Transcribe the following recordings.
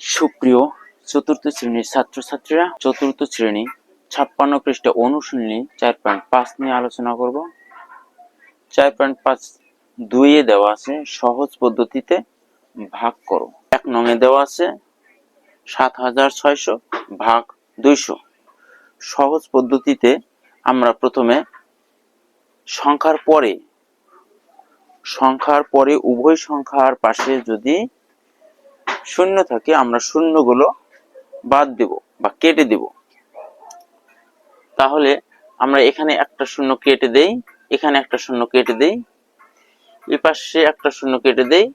সুপ্রিয় চতুর্থ শ্রেণির ছাত্রছাত্রীরা, চতুর্থ শ্রেণি, ছাপ্পান্ন পৃষ্ঠা অনুশীলনী চার পয়েন্ট পাঁচ নিয়ে আলোচনা করব। চার পয়েন্ট পাঁচ দুইয়ে দেওয়া আছে, সহজ পদ্ধতিতে ভাগ করো। এক নঙে দেওয়া আছে, সাত হাজার ছয়শো ভাগ দুইশো। সহজ পদ্ধতিতে আমরা প্রথমে সংখ্যার পরে সংখ্যার পরে উভয় সংখ্যার পাশে যদি শূন্য থাকে, আমরা শূন্যগুলো বাদ দেব বা কেটে দেব। তাহলে আমরা এখানে একটা শূন্য কেটে দেই, এখানে একটা শূন্য কেটে দেই, এ একটা শূন্য কেটে দেই,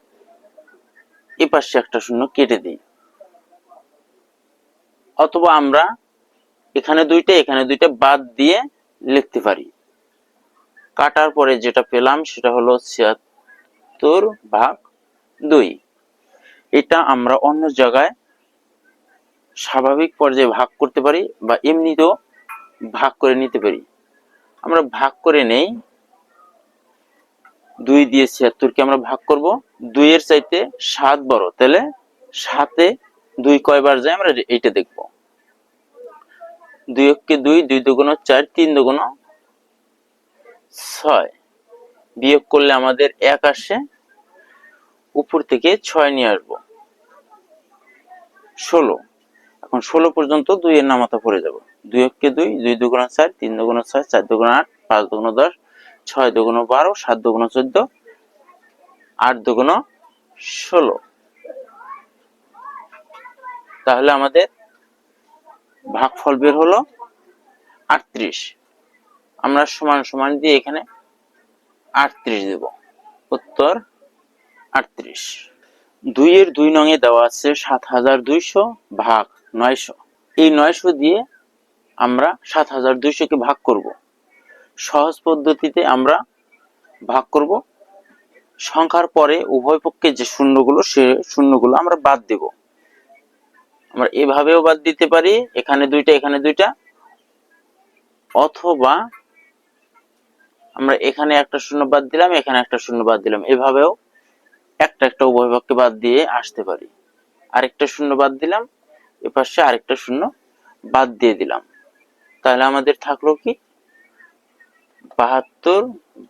এ একটা শূন্য কেটে দেই। অথবা আমরা এখানে দুইটা এখানে দুইটা বাদ দিয়ে লিখতে পারি। কাটার পরে যেটা পেলাম সেটা হলো ছিয়াত্তর ভাগ দুই। এটা আমরা অন্য জায়গায় স্বাভাবিক পর্যায়ে ভাগ করতে পারি বা এমনিতেও ভাগ করে নিতে পারি। আমরা ভাগ করে নেই। দুই দিয়ে ছিয়াত্তরকে আমরা ভাগ করব। দুইয়ের চাইতে সাত বড়। তাহলে সাতে দুই কয়বার যায় আমরা এইটা দেখব। দুই অক্ষে দুই দুই দুগুণ চার, তিন দুগুণ ছয়। বিয়োগ করলে আমাদের এক আসে। উপর থেকে ছয় নিয়ে আসব। ষোলো। এখন ষোলো পর্যন্ত দুই এর নামাতা পড়ে যাব। দুই অক্ষে দুই দুই দুগুণ চার, তিন দুগুণ ছয়, চার দুগুণ আট, পাঁচ দুগুণ দশ, ছয় দুগুণ বারো, সাত দুগুণ চোদ্দ, আট দুগুণ ষোলো। তাহলে আমাদের ভাগফল বের হলো আটত্রিশ। আমরা সমান সমান দিয়ে এখানে আটত্রিশ দেব। উত্তর আটত্রিশ। দুইয়ের দুই নঙে দেওয়া আছে সাত হাজার দুইশো ভাগ নয়শো। এই নয়শো দিয়ে আমরা সাত হাজার দুইশোকে ভাগ করব। সহজ পদ্ধতিতে আমরা ভাগ করব। সংখ্যার পরে উভয় পক্ষে যে শূন্যগুলো, সে শূন্যগুলো আমরা বাদ দেব। আমরা এভাবেও বাদ দিতে পারি, এখানে দুইটা এখানে দুইটা। অথবা আমরা এখানে একটা শূন্য বাদ দিলাম, এখানে একটা শূন্য বাদ দিলাম। এভাবেও একটা একটা উভয় বাদ দিয়ে আসতে পারি। আরেকটা শূন্য বাদ দিলাম এ পাশে আরেকটা শূন্য বাদ দিয়ে দিলাম। তাহলে আমাদের থাকল কি? বাহাত্তর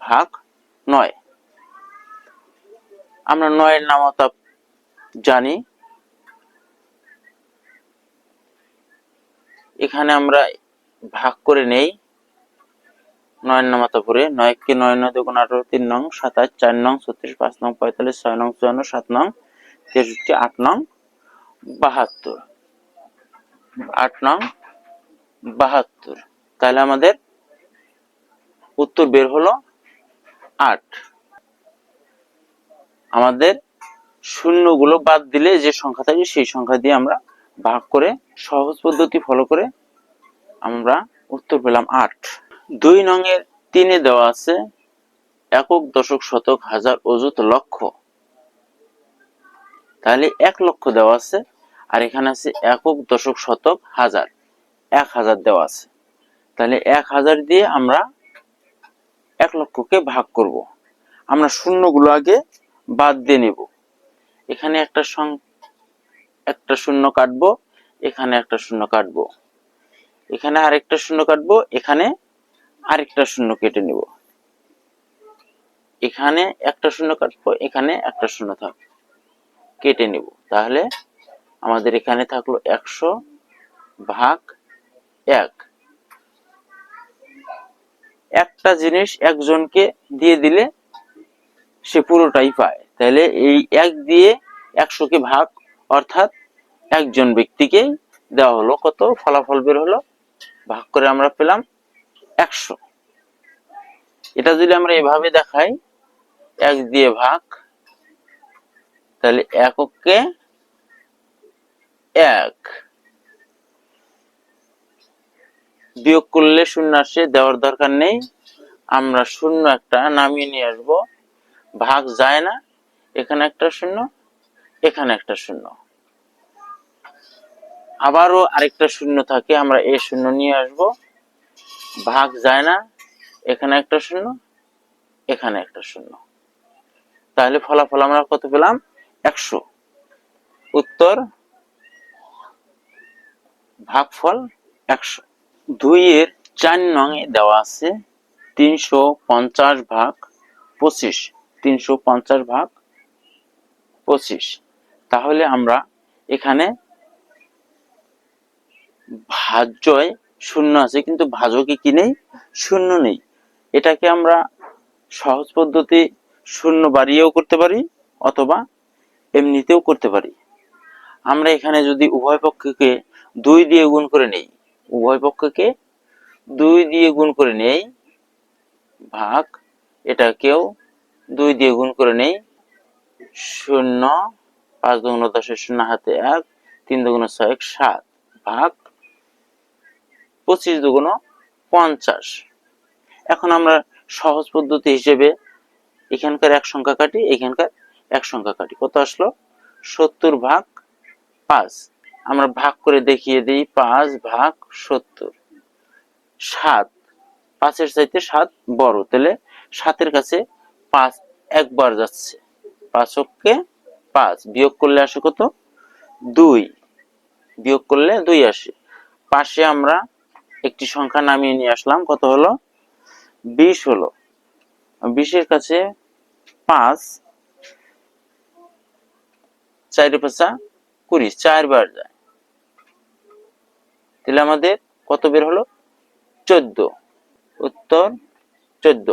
ভাগ নয়। আমরা নয়ের নামতা জানি। এখানে আমরা ভাগ করে নেই। নয়ের নামাতা পরে নয়কে নয় নয় দুগুণ আঠারো, তিন নং, সাতাশ, চার নং, ছত্রিশ, পাঁচ নং, পঁয়তাল্লিশ, ছয় নং, চুয়ান্ন, সাত নং, তেষট্টি, আট নং, বাহাত্তর। আট নং, বাহাত্তর। তাহলে আমাদের উত্তর বের হলো আট। আমাদের শূন্যগুলো বাদ দিলে যে সংখ্যা থাকে সেই সংখ্যা দিয়ে আমরা ভাগ করে সহজ পদ্ধতি ফলো করে আমরা উত্তর পেলাম আট। দুই নঙের তিনে দেওয়া আছে, একক দশক শতক হাজার অযুত লক্ষ। তাহলে এক লক্ষ দেওয়া আছে, আর এখানে আছে একক দশক শতক হাজার, এক হাজার দেওয়া আছে। তাহলে এক হাজার দিয়ে আমরা এক লক্ষকে ভাগ করব। আমরা শূন্যগুলো আগে বাদ দিয়ে নেব। এখানে একটা সং, একটা শূন্য কাটবো, এখানে একটা শূন্য কাটবো। এখানে আরেকটা শূন্য কাটবো, এখানে আরেকটা শূন্য কেটে নেব। এখানে একটা শূন্য কাটবো, এখানে একটা শূন্য থাকবে কেটে নেব। তাহলে আমাদের এখানে থাকল একশো ভাগ এক। একটা জিনিস একজনকে দিয়ে দিলে সে পুরোটাই পায়। তাহলে এই এক দিয়ে একশোকে ভাগ, অর্থাৎ একজন ব্যক্তিকেই দেওয়া হলো। কত? ফলাফল বের হলো। ভাগ করে আমরা পেলাম একশো। এটা যদি আমরা এভাবে দেখাই, এক দিয়ে ভাগ, তাহলে এককে এক। বিয়োগ করলে শূন্য আসে, দেওয়ার দরকার নেই। আমরা শূন্য একটা নামিয়ে নিয়ে আসব। ভাগ যায় না, এখানে একটা শূন্য, এখানে একটা শূন্য। আবারও আরেকটা শূন্য থাকে, আমরা এ শূন্য নিয়ে আসব। ভাগ যায় না, এখানে একটা শূন্য, এখানে একটা শূন্য। তাহলে ফলাফল আমরা কত পেলাম? একশো। উত্তর, ভাগফল একশো। দুই এর চার নঙে দেওয়া আছে তিনশো পঞ্চাশ ভাগ পঁচিশ। তিনশো পঞ্চাশ ভাগ পঁচিশ। তাহলে আমরা এখানে ভাজ্যয় শূন্য আছে, কিন্তু ভাজকে কি নেই? শূন্য নেই। এটাকে আমরা সহজ পদ্ধতি শূন্য বাড়িয়েও করতে পারি, অথবা এমনিতেও করতে পারি। আমরা এখানে যদি উভয় পক্ষকে দুই দিয়ে গুণ করে নেই, উভয় পক্ষকে দুই দিয়ে গুণ করে নেই, ভাগ এটাকেও দুই দিয়ে গুণ করে নেই, শূন্য, পাঁচ দুগুণ দশের শূন্য হাতে এক, তিন দুগুণ ছয়, এক, সাত, ভাগ পঁচিশ দুগুণ পঞ্চাশ। এখন আমরা সহজ পদ্ধতি হিসেবে এখানকার এক সংখ্যা কাটি, এখানকার এক সংখ্যা কাটি। কত আসলো? সত্তর ভাগ পাঁচ। আমরা ভাগ করে দেখিয়ে দিই, পাঁচ ভাগ সত্তর। সাত। পাঁচের চাইতে সাত বড়। তাহলে সাতের কাছে পাঁচ একবার যাচ্ছে। পাঁচককে পাঁচ। বিয়োগ করলে আসে কত? দুই। বিয়োগ করলে দুই আসে। পাশে আমরা একটি সংখ্যা নামিয়ে নিয়ে আসলাম। কত হলো? বিশ হলো। বিশের কাছে পাঁচ চারি পাঁচা কুড়ি, চারবার যায়। তাহলে আমাদের কত বের হলো? চোদ্দ। উত্তর চোদ্দ।